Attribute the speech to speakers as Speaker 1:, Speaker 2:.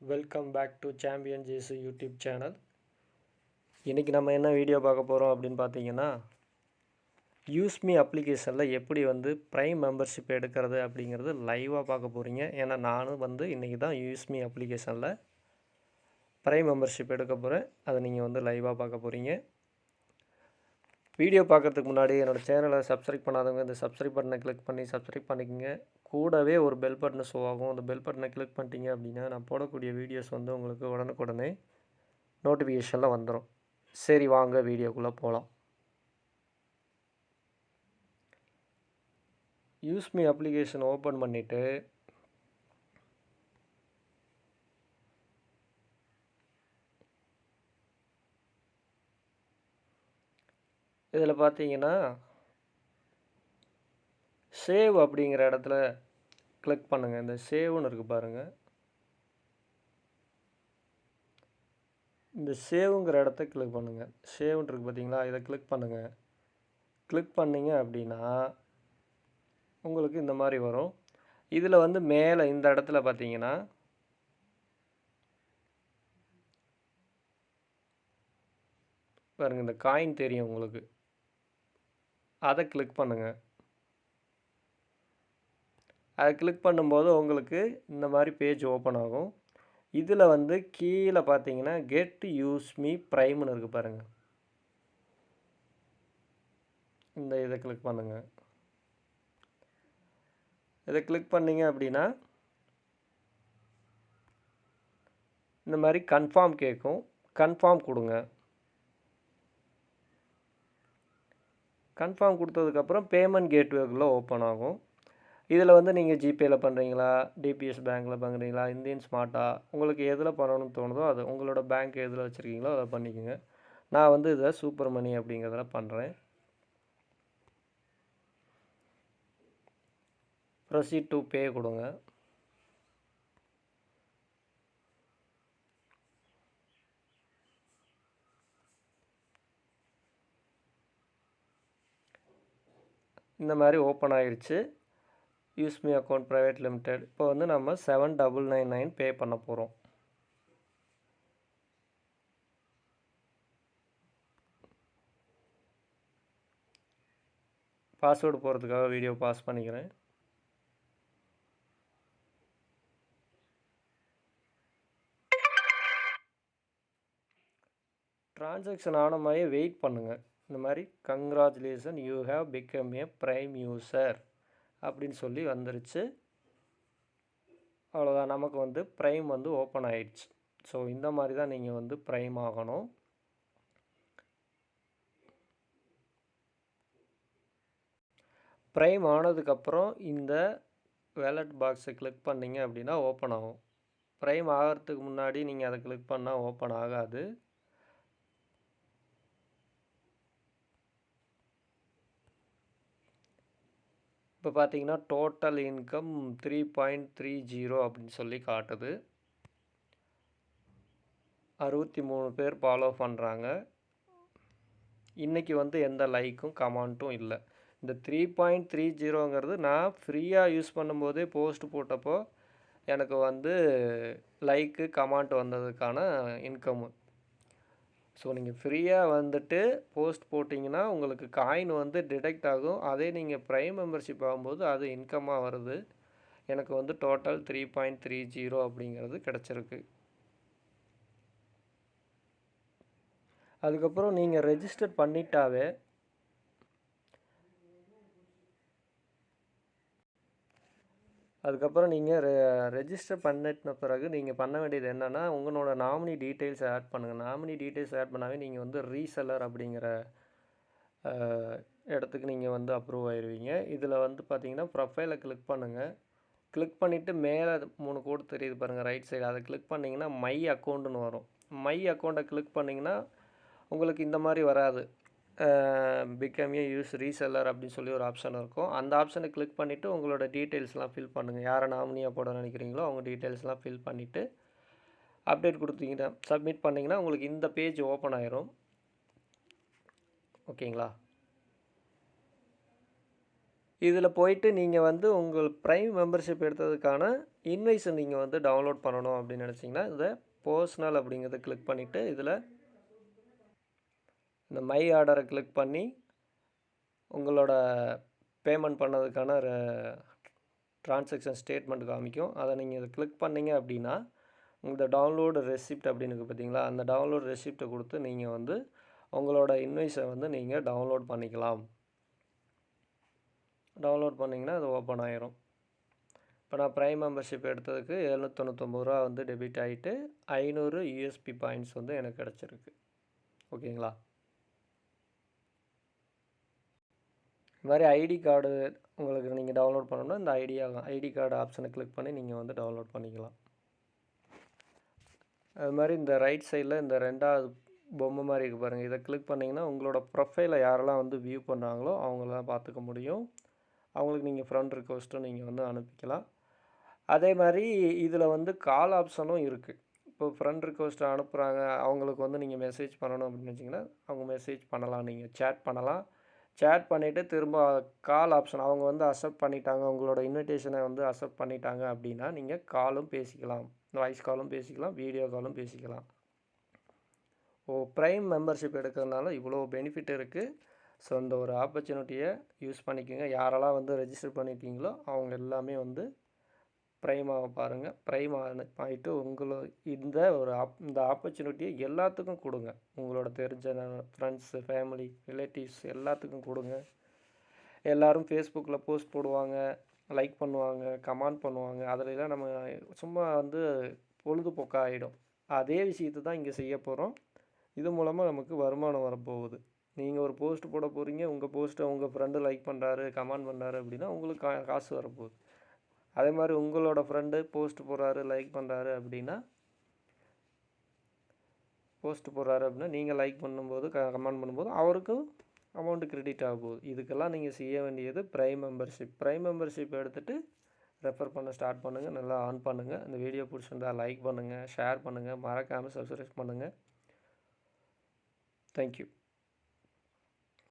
Speaker 1: Welcome back to champion Jesu YouTube channel இன்றைக்கி நம்ம என்ன வீடியோ பார்க்க போகிறோம் அப்படின்னு பார்த்தீங்கன்னா யூஸ்மி அப்ளிகேஷனில் எப்படி வந்து ப்ரைம் மெம்பர்ஷிப் எடுக்கிறது அப்படிங்கிறது லைவாக பார்க்க போகிறீங்க ஏன்னா நானும் வந்து இன்றைக்கி தான் யூஸ்மி அப்ளிகேஷனில் ப்ரைம் மெம்பர்ஷிப் எடுக்க போகிறேன் அதை நீங்கள் வந்து லைவாக பார்க்க போகிறீங்க வீடியோ பார்க்குறதுக்கு முன்னாடி என்னோடய சேனலை சப்ஸ்கிரைப் பண்ணாதவங்க இந்த சப்ஸ்கிரைப் பட்டனை கிளிக் பண்ணி சப்ஸ்கிரைப் பண்ணிக்கோங்க. கூடவே ஒரு பெல் பட்டனை ஷோ ஆகும். அந்த பெல் பட்டனை கிளிக் பண்ணிட்டீங்க அப்படின்னா நான் போடக்கூடிய வீடியோஸ் வந்து உங்களுக்கு உடனுக்குடனே நோட்டிஃபிகேஷனில் வந்துடும் சரி வாங்க வீடியோக்குள்ளே போகலாம் யூஸ்மி அப்ளிகேஷன் ஓப்பன் பண்ணிவிட்டு இதில் பார்த்தீங்கன்னா சேவ் அப்படிங்கிற இடத்துல கிளிக் பண்ணுங்கள் இந்த சேவ்னு இருக்குது பாருங்கள் இந்த சேவுங்கிற இடத்த கிளிக் பண்ணுங்கள் சேவ்னு இருக்குது பார்த்தீங்களா? இதை கிளிக் பண்ணுங்கள் கிளிக் பண்ணிங்க அப்படின்னா உங்களுக்கு இந்த மாதிரி வரும். இதில் வந்து மேலே இந்த இடத்துல பார்த்தீங்கன்னா பாருங்கள் இந்த காயின் தெரியும் உங்களுக்கு. அதை கிளிக் பண்ணுங்கள் அதை கிளிக் பண்ணும்போது உங்களுக்கு இந்த மாதிரி பேஜ் ஓப்பன் ஆகும். இதில் வந்து கீழே பார்த்தீங்கன்னா கெட் யூஸ் மீ ப்ரைம்னு இருக்குது பாருங்கள் இந்த இதை கிளிக் பண்ணுங்கள் இதை கிளிக் பண்ணிங்க அப்படின்னா இந்த மாதிரி கன்ஃபார்ம் கேட்கும். கன்ஃபார்ம் கொடுங்க. கன்ஃபார்ம் கொடுத்ததுக்கப்புறம் பேமெண்ட் கேட்வேக்குள்ளே ஓப்பன் ஆகும். இதில் வந்து நீங்கள் ஜிபேயில் பண்ணுறீங்களா? டிபிஎஸ் பேங்க்கில் பண்ணுறீங்களா? இந்தியன் ஸ்மார்ட்டா? உங்களுக்கு எதில் பண்ணணும்னு தோணுதோ அது உங்களோட பேங்க் எதில் வச்சுருக்கீங்களோ அதை பண்ணிக்கோங்க. நான் வந்து இதை சூப்பர் மணி அப்படிங்கிறதுல பண்ணுறேன். ப்ரொசீட் டு பே கொடுங்க. இந்த மாதிரி ஓப்பன் ஆகிடுச்சு யூஸ்மி அக்கௌண்ட் ப்ரைவேட் லிமிடெட் இப்போ வந்து நம்ம seven double nine nine pay பண்ண போகிறோம் பாஸ்வேர்டு போகிறதுக்காக வீடியோ பாஸ் பண்ணிக்கிறேன். ட்ரான்சாக்ஷன் ஆன மாதிரியே வெயிட் பண்ணுங்கள் இந்த மாதிரி congratulation you have become a prime user அப்படின்னு சொல்லி வந்துருச்சு. அவ்வளோதான் நமக்கு வந்து ப்ரைம் வந்து ஓப்பன் ஆயிடுச்சு. ஸோ இந்த மாதிரி தான் நீங்கள் வந்து ப்ரைம் ஆகணும். ப்ரைம் ஆனதுக்கப்புறம் இந்த வேலட் பாக்ஸை கிளிக் பண்ணிங்க அப்படின்னா ஓப்பன் ஆகும். ப்ரைம் ஆகிறதுக்கு முன்னாடி நீங்கள் அதை கிளிக் பண்ணால் ஓப்பன் ஆகாது. இப்போ பார்த்தீங்கன்னா total income three point three zero அப்படின்னு சொல்லி காட்டுது. அறுபத்தி மூணு பேர் ஃபாலோ பண்ணுறாங்க இன்றைக்கி வந்து எந்த லைக்கும் கமெண்ட்டும் இல்லை. இந்த த்ரீ பாயிண்ட் த்ரீ ஜீரோங்கிறது நான் ஃப்ரீயாக யூஸ் பண்ணும்போதே போஸ்ட் போட்டப்போ எனக்கு வந்து லைக்கு கமெண்ட் வந்ததுக்கான இன்கம்மு ஸோ நீங்கள் ஃப்ரீயாக வந்துட்டு போஸ்ட் போட்டிங்கன்னா உங்களுக்கு காயின் வந்து டிடெக்ட் ஆகும். அதே நீங்கள் ப்ரைம் மெம்பர்ஷிப் ஆகும்போது அது இன்கம்மாக வருது. எனக்கு வந்து total three point three zero அப்படிங்கிறது கிடச்சிருக்கு. அதுக்கப்புறம் நீங்கள் ரெஜிஸ்டர் பண்ணிட்டாவே அதுக்கப்புறம் நீங்கள் ரெ ரெஜிஸ்டர் பண்ணின பிறகு நீங்கள் பண்ண வேண்டியது என்னென்னா உங்களோட நாமினி டீட்டெயில்ஸ் ஆட் பண்ணுங்கள் நாமினி டீட்டெயில்ஸ் ஆட் பண்ணாவே நீங்கள் வந்து ரீசெல்லர் அப்படிங்கிற இடத்துக்கு நீங்கள் வந்து அப்ரூவ் ஆயிடுவீங்க இதில் வந்து பார்த்தீங்கன்னா ப்ரொஃபைலை கிளிக் பண்ணுங்கள் கிளிக் பண்ணிவிட்டு மேலே மூணு கோடு தெரியுது பாருங்கள் ரைட் சைடு அதை கிளிக் பண்ணிங்கன்னா மை அக்கௌண்ட்டுன்னு வரும். மை அக்கௌண்ட்டை கிளிக் பண்ணிங்கன்னா உங்களுக்கு இந்த மாதிரி வராது. பிகம் ஏ யூஸ் ரீசெல்லர் அப்படின்னு சொல்லி ஒரு ஆப்ஷன் இருக்கும். அந்த ஆப்ஷனை கிளிக் பண்ணிவிட்டு உங்களோட டீட்டெயில்ஸ்லாம் ஃபில் பண்ணுங்கள் யாரை நாமினியாக போட நினைக்கிறீங்களோ அவங்க டீட்டெயில்ஸ்லாம் ஃபில் பண்ணிவிட்டு அப்டேட் கொடுத்தீங்கன்னா சப்மிட் பண்ணிங்கன்னா உங்களுக்கு இந்த பேஜ் ஓப்பன் ஆயிரும். ஓகேங்களா? இதில் போயிட்டு நீங்கள் வந்து உங்கள் ப்ரைம் மெம்பர்ஷிப் எடுத்ததுக்கான இன்வைஸை நீங்கள் வந்து டவுன்லோட் பண்ணணும் அப்படின்னு நினச்சிங்கன்னா இதை பர்சனல் அப்படிங்கிறத கிளிக் பண்ணிவிட்டு இதில் இந்த மை ஆர்டரை கிளிக் பண்ணி உங்களோட பேமெண்ட் பண்ணதுக்கான ட்ரான்சாக்ஷன் ஸ்டேட்மெண்ட் காமிக்கும். அதை நீங்கள் இதை கிளிக் பண்ணீங்க அப்படின்னா இந்த டவுன்லோடு ரெசிப்ட் அப்படின்னு இருக்குது பார்த்தீங்களா? அந்த டவுன்லோட் ரெசிப்ட்டை கொடுத்து நீங்கள் வந்து உங்களோட இன்வைஸை வந்து நீங்கள் டவுன்லோட் பண்ணிக்கலாம். டவுன்லோட் பண்ணிங்கன்னா அது ஓப்பன் ஆயிரும். இப்போ நான் ப்ரைம் மெம்பர்ஷிப் எடுத்ததுக்கு எழுநூத்தொண்ணூத்தொம்பது ரூபா வந்து டெபிட் ஆகிட்டு ஐநூறு யூஎஸ்பி பாயிண்ட்ஸ் வந்து எனக்கு கிடச்சிருக்கு. ஓகேங்களா? இது மாதிரி ஐடி கார்டு உங்களுக்கு நீங்கள் டவுன்லோட் பண்ணணும்னா இந்த ஐடியா ஐடி கார்டு ஆப்ஷனை கிளிக் பண்ணி நீங்கள் வந்து டவுன்லோட் பண்ணிக்கலாம். அது மாதிரி இந்த ரைட் சைடில் இந்த ரெண்டாவது பொம்மை மாதிரி இருக்குது பாருங்கள் இதை கிளிக் பண்ணிங்கன்னா உங்களோட ப்ரொஃபைலை யாரெல்லாம் வந்து வியூ பண்ணுறாங்களோ அவங்களாம் பார்த்துக்க முடியும். அவங்களுக்கு நீங்கள் ஃப்ரெண்ட் ரிக்வஸ்ட்டும் நீங்கள் வந்து அனுப்பிக்கலாம். அதே மாதிரி இதில் வந்து கால் ஆப்ஷனும் இருக்குது இப்போ ஃப்ரெண்ட் ரிக்வஸ்ட் அனுப்புகிறாங்க அவங்களுக்கு வந்து நீங்கள் மெசேஜ் பண்ணணும் அப்படின்னு வச்சிங்கன்னா அவங்க மெசேஜ் பண்ணலாம். நீங்கள் சேட் பண்ணலாம். சேட் பண்ணிவிட்டு திரும்ப கால் ஆப்ஷன் அவங்க வந்து அக்செப்ட் பண்ணிட்டாங்க. உங்களோட இன்விடேஷனை வந்து அக்செப்ட் பண்ணிட்டாங்க அப்படின்னா நீங்கள் காலும் பேசிக்கலாம். வாய்ஸ் காலும் பேசிக்கலாம் வீடியோ காலும் பேசிக்கலாம். ஓ ப்ரைம் மெம்பர்ஷிப் எடுக்கிறதுனால இவ்வளோ பெனிஃபிட் இருக்குது ஸோ இந்த ஒரு ஆப்பர்ச்சுனிட்டியை யூஸ் பண்ணிக்கோங்க. யாரெல்லாம் வந்து ரெஜிஸ்டர் பண்ணியிருக்கீங்களோ அவங்க எல்லாமே வந்து ப்ரைமாக பாருங்கள் ப்ரைம் ஆகிட்டு உங்களை இந்த ஒரு ஆப் இந்த ஆப்பர்ச்சுனிட்டியை எல்லாத்துக்கும் கொடுங்க. உங்களோட தெரிஞ்ச ஃப்ரெண்ட்ஸு ஃபேமிலி ரிலேட்டிவ்ஸ் எல்லாத்துக்கும் கொடுங்க. எல்லோரும் ஃபேஸ்புக்கில் போஸ்ட் போடுவாங்க லைக் பண்ணுவாங்க கமெண்ட் பண்ணுவாங்க. அதிலெல்லாம் நம்ம சும்மா வந்து பொழுதுபோக்காக ஆகிடும் அதே விஷயத்தை தான் இங்கே செய்ய போகிறோம் இது மூலமாக நமக்கு வருமானம் வரப்போகுது. நீங்கள் ஒரு போஸ்ட் போட போகிறீங்க உங்கள் போஸ்ட்டை உங்கள் ஃப்ரெண்டு லைக் பண்ணுறாரு கமெண்ட் பண்ணுறாரு அப்படின்னா உங்களுக்கு கா காசு வரப்போகுது. அதே மாதிரி உங்களோட ஃப்ரெண்டு போஸ்ட் போடுறாரு லைக் பண்ணுறாரு அப்படின்னா போஸ்ட் போடுறாரு அப்படின்னா நீங்கள் லைக் பண்ணும்போது க கமெண்ட் பண்ணும்போது அவருக்கும் அமௌண்ட்டு கிரெடிட் ஆக போகுது இதுக்கெல்லாம் நீங்கள் செய்ய வேண்டியது ப்ரைம் மெம்பர்ஷிப் ப்ரைம் மெம்பர்ஷிப் எடுத்துகிட்டு ரெஃபர் பண்ண ஸ்டார்ட் பண்ணுங்கள் நல்லா ஆன் பண்ணுங்கள் இந்த வீடியோ பிடிச்சிருந்தா லைக் பண்ணுங்கள் ஷேர் பண்ணுங்கள் மறக்காமல் சப்ஸ்கிரைப் பண்ணுங்கள் தேங்க்யூ